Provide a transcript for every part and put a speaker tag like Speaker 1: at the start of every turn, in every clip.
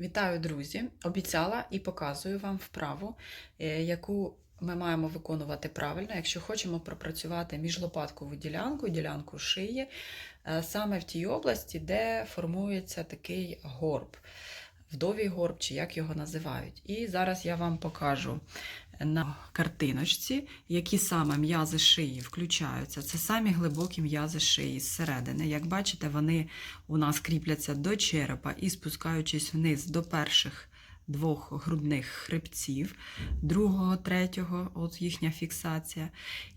Speaker 1: Вітаю, друзі! Обіцяла і показую вам вправу, е, яку ми маємо виконувати правильно, якщо хочемо пропрацювати міжлопаткову ділянку, ділянку шиї, е, саме в тій області, де формується такий горб, вдовій горб, чи як його називають. І зараз я вам покажу на картиночці, які саме м'язи шиї включаються. Це самі глибокі м'язи шиї зсередини. Як бачите, вони у нас кріпляться до черепа і спускаючись вниз до перших двох грудних хребців, другого, третього, от їхня фіксація.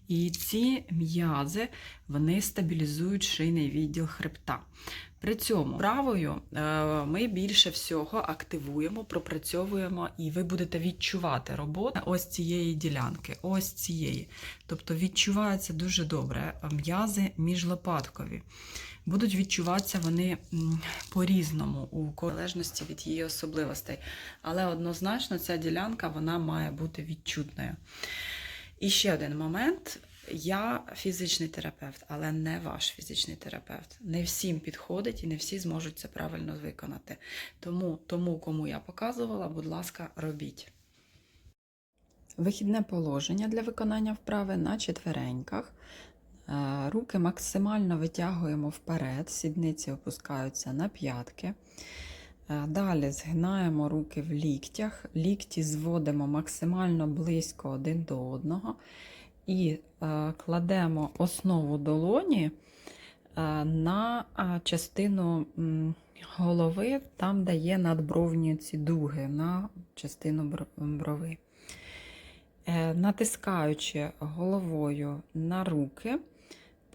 Speaker 1: І ці м'язи вони стабілізують шийний відділ хребта. При цьому правою е, ми більше всього активуємо, пропрацьовуємо, і ви будете відчувати роботу ось цієї ділянки, ось цієї. Тобто відчуваються дуже добре м'язи міжлопаткові. Будуть відчуватися вони по-різному, у залежності від її особливостей. Але однозначно ця ділянка вона має бути відчутною. І ще один момент. Я фізичний терапевт, але не ваш фізичний терапевт. Не всім підходить і не всі зможуть це правильно виконати. Тому, тому кому я показувала, будь ласка, робіть. Вихідне положення для виконання вправи на четвереньках. Е, Руки максимально витягуємо вперед, сідниці опускаються на п'ятки. Е, Далі згинаємо руки в ліктях, лікті зводимо максимально близько один до одного і е, кладемо основу долоні е, на е, частину голови, там, де є надбровні ці дуги, на частину брови. Натискаючи головою на руки,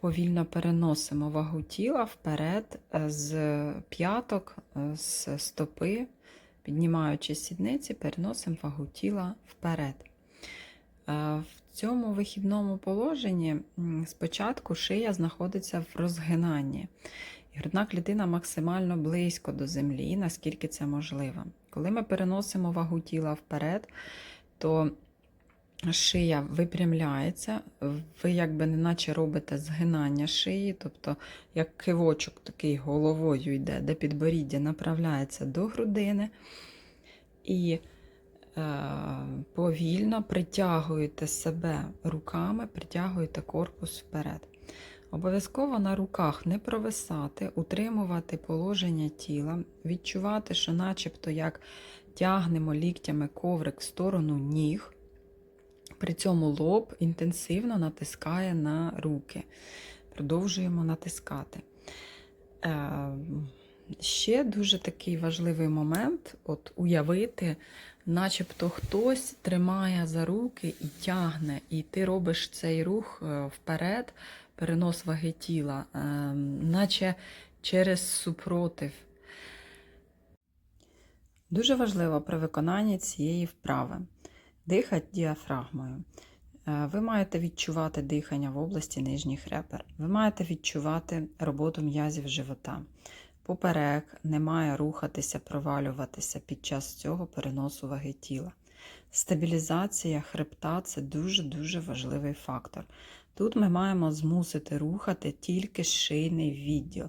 Speaker 1: повільно переносимо вагу тіла вперед з п'яток, з стопи, піднімаючи сідниці, переносимо вагу тіла вперед. Е, В цьому вихідному положенні спочатку шия знаходиться в розгинанні. І грудна клітина максимально близько до землі, наскільки це можливо. Коли ми переносимо вагу тіла вперед, то шия випрямляється, ви якби неначе робите згинання шиї, тобто як кивочок такий головою йде, де підборіддя направляється до грудини. І повільно притягуєте себе руками, притягуєте корпус вперед. Обов'язково на руках не провисати, утримувати положення тіла, відчувати, що начебто як тягнемо ліктями коврик в сторону ніг. При цьому лоб інтенсивно натискає на руки. Продовжуємо натискати. Е, ще дуже такий важливий момент от уявити, начебто хтось тримає за руки і тягне, і ти робиш цей рух е, вперед, перенос ваги тіла, е, наче через супротив. Дуже важливо при виконанні цієї вправи дихати діафрагмою. Е, Ви маєте відчувати дихання в області нижніх ребер. Ви маєте відчувати роботу м'язів живота. Поперек не має рухатися, провалюватися під час цього переносу ваги тіла. Стабілізація хребта це дуже-дуже важливий фактор. Тут ми маємо змусити рухати тільки шийний відділ,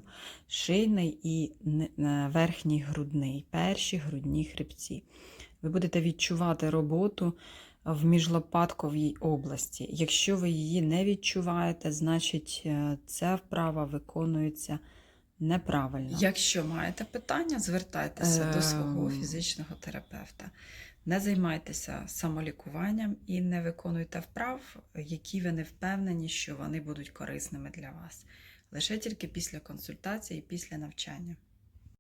Speaker 1: шийний і е, верхній грудний, перші грудні хребці. Ви будете відчувати роботу в міжлопатковій області. Якщо ви її не відчуваєте, значить е, ця вправа виконується неправильно. Якщо маєте питання, звертайтеся до свого
Speaker 2: Ем.
Speaker 1: фізичного терапевта. Не займайтеся самолікуванням і не виконуйте вправ, які ви не впевнені, що вони будуть корисними для вас. Лише тільки після консультації і після навчання.